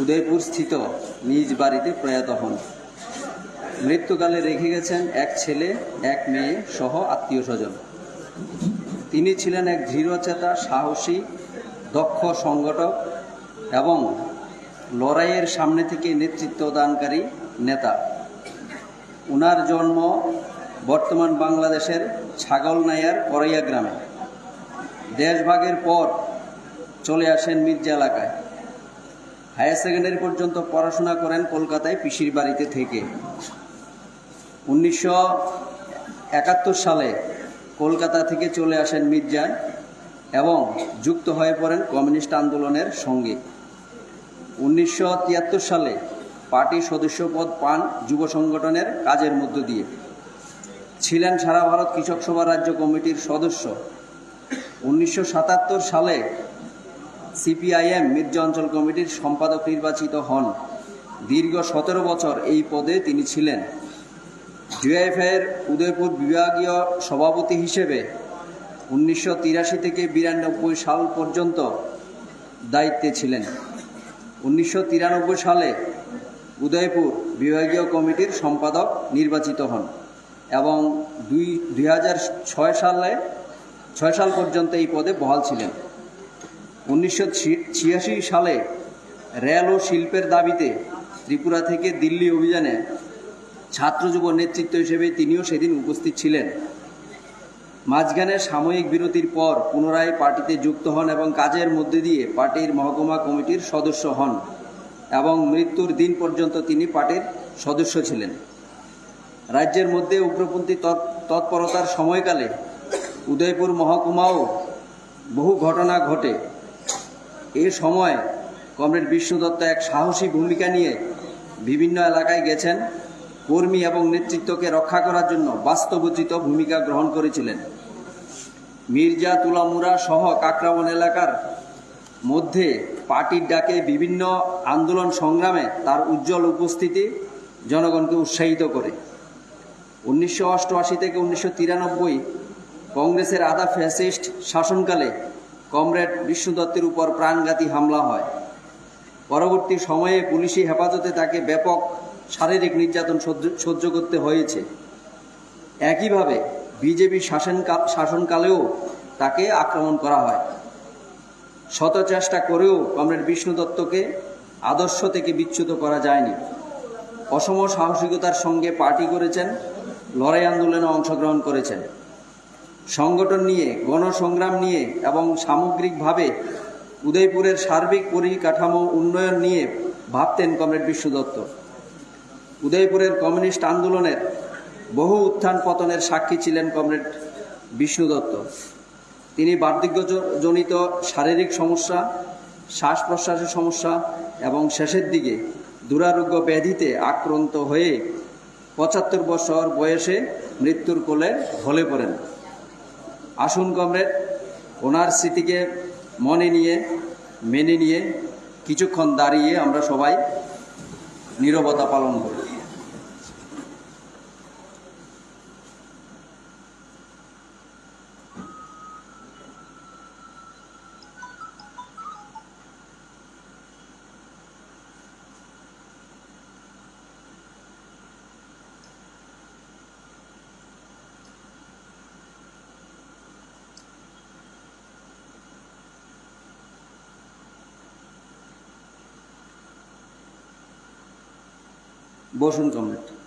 উদয়পুর স্থিত নিজ বাড়িতে প্রয়াত হন। মৃত্যুকালে রেখে গেছেন এক ছেলে, এক মেয়ে সহ আত্মীয় স্বজন তিনি ছিলেন এক দৃঢ়চেতা সাহসী, দক্ষ সংগঠক এবং লড়াইয়ের সামনে থেকে নেতৃত্ব দানকারী নেতা। উনার জন্ম বর্তমান বাংলাদেশের ছাগলনাইয়ার করইয়া গ্রামে। দেশভাগের পর চলে আসেন মির্জা এলাকায়। হায়ার সেকেন্ডারি পর্যন্ত পড়াশোনা করেন কলকাতায় পিসির বাড়িতে থেকে। উনিশশো একাত্তর সালে কলকাতা থেকে চলে আসেন মির্জা এবং যুক্ত হয়ে পড়েন কমিউনিস্ট আন্দোলনের সঙ্গে। উনিশশো তিয়াত্তর সালে পার্টি সদস্যপদ পান যুব সংগঠনের কাজের মধ্য দিয়ে। ছিলেন সারা ভারত কৃষক সভা রাজ্য কমিটির সদস্য। উনিশশো সাতাত্তর সালে সিপিআইএম মির্জা অঞ্চল কমিটির সম্পাদক নির্বাচিত হন। দীর্ঘ সতেরো বছর এই পদে তিনি ছিলেন। ডিওএফের উদয়পুর বিভাগীয় সভাপতি হিসেবে উনিশশো তিরাশি থেকে বিরানব্বই সাল পর্যন্ত দায়িত্বে ছিলেন। উনিশশো তিরানব্বই সালে উদয়পুর বিভাগীয় কমিটির সম্পাদক নির্বাচিত হন এবং দুই দুই সালে, ছয় সাল পর্যন্ত এই পদে বহাল ছিলেন। উনিশশো ছিয়াশি সালে রেল ও শিল্পের দাবিতে ত্রিপুরা থেকে দিল্লি অভিযানে ছাত্র যুব নেতৃত্ব হিসেবে তিনিও সেদিন উপস্থিত ছিলেন। মাঝখানে সাময়িক বিরতির পর পুনরায় পার্টিতে যুক্ত হন এবং কাজের মধ্যে দিয়ে পার্টির মহকুমা কমিটির সদস্য হন এবং মৃত্যুর দিন পর্যন্ত তিনি পার্টির সদস্য ছিলেন। রাজ্যের মধ্যে উগ্রপন্থী তৎ- তৎপরতার সময়কালে উদয়পুর মহকুমাও বহু ঘটনা ঘটে। এ সময় কমরেড বিষ্ণু দত্ত এক সাহসী ভূমিকা নিয়ে বিভিন্ন এলাকায় গেছেন। কর্মী এবং নেতৃত্বকে রক্ষা করার জন্য বাস্তবোচিত ভূমিকা গ্রহণ করেছিলেন। মির্জা তুলামুরা সহ কাকরাবন এলাকার মধ্যে পার্টির ডাকে বিভিন্ন আন্দোলন সংগ্রামে তার উজ্জ্বল উপস্থিতি জনগণকে উৎসাহিত করে। উনিশশো অষ্টআশি থেকে উনিশশো তিরানব্বই কংগ্রেসের আধা ফ্যাসিস্ট শাসনকালে কমরেড বিষ্ণু দত্তের উপর প্রাণঘাতী হামলা হয়। পরবর্তী সময়ে পুলিশি হেফাজতে তাকে ব্যাপক শারীরিক নির্যাতন সহ্য করতে হয়েছে। একইভাবে বিজেপি শাসনকাল শাসনকালেও তাকে আক্রমণ করা হয়। শত চেষ্টা করেও কমরেড বিষ্ণু দত্তকে আদর্শ থেকে বিচ্যুত করা যায়নি। অসম সাহসিকতার সঙ্গে পার্টি করেছেন, লড়াই আন্দোলনে অংশগ্রহণ করেছেন। সংগঠন নিয়ে, গণসংগ্রাম নিয়ে এবং সামগ্রিকভাবে উদয়পুরের সার্বিক পরিকাঠামো উন্নয়ন নিয়ে ভাবতেন কমরেড বিষ্ণু দত্ত উদয়পুরের কমিউনিস্ট আন্দোলনের বহু উত্থান পতনের সাক্ষী ছিলেন কমরেড বিষ্ণু দত্ত তিনি বার্ধক্যজনিত শারীরিক সমস্যা শ্বাস প্রশ্বাসের সমস্যা এবং শেষের দিকে দুরারোগ্য ব্যাধিতে আক্রান্ত হয়ে পঁচাত্তর বছর বয়সে মৃত্যুর কোলে ঢলে পড়েন। আসুন কমরেড, ওনার স্মৃতিকে মনে নিয়ে, মেনে নিয়ে কিছুক্ষণ দাঁড়িয়ে আমরা সবাই নীরবতা পালন করি। বসুন কমরেড।